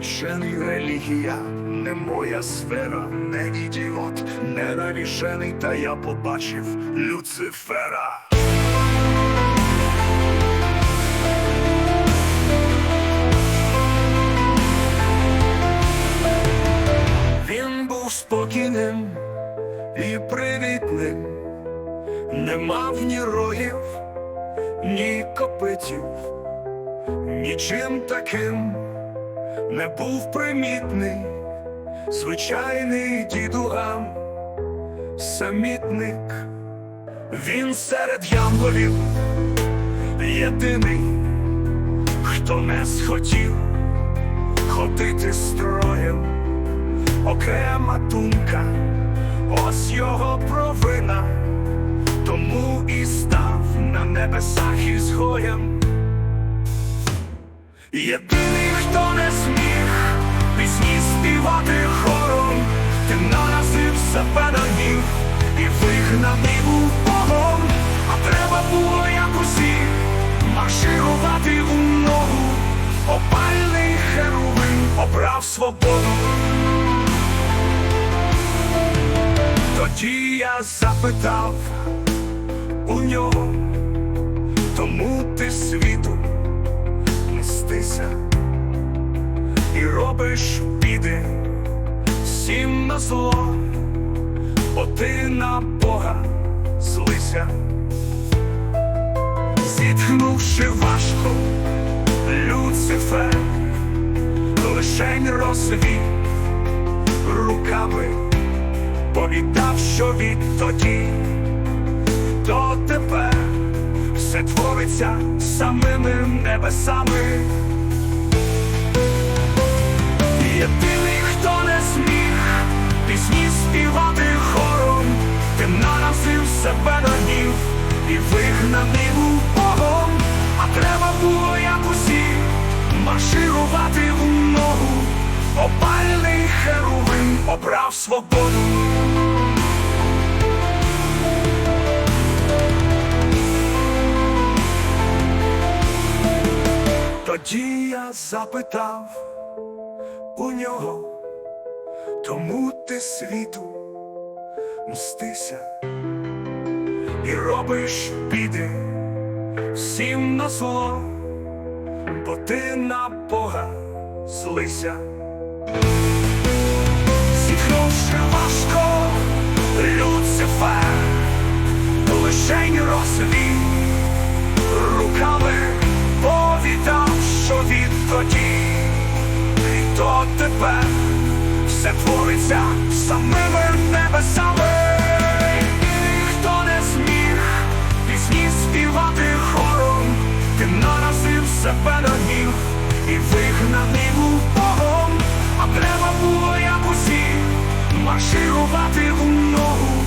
вчений релігія, не моя сфера, не ідіот, не навішений, та я побачив Люцифера. Він був спокійним і привітним, не мав ні рогів, ні копитів, нічим таким не був примітний, звичайний дідуган, самітник, він серед янголів, єдиний, хто не схотів ходити строєм. Окрема думка, ось його провина, тому і став на небесах ізгоєм. Єдиний, себе і вигнаний був Богом, а треба було як усі марширувати у ногу, опальний херувим обрав свободу. Тоді я запитав у нього, тому ти світу мстися і робиш біди всім на зло, бо ти на Бога злися, зітхнувши важко, Люцифер лишень розвів руками повідав, що відтоді до тепер все твориться самими небесами. Єдиний, і вигнаний був Богом, а треба було, як усі, марширувати у ногу, опальний херувим обрав свободу. Тоді я запитав у нього, тому ти світу мстися і робиш біди. Всім на зло, бо ти на Бога злися. Зітхнувши важко, Люцифер лишень розвів руками повідав, що відтоді. І до тепер все твориться самими наразив себе і вигнаний був Богом, а треба було як усі марширувати у ногу,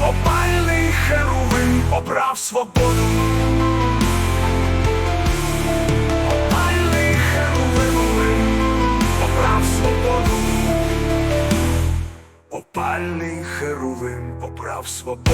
опальний херувим обрав свободу. Опальний херувим обрав свободу. Опальний херувим обрав свободу.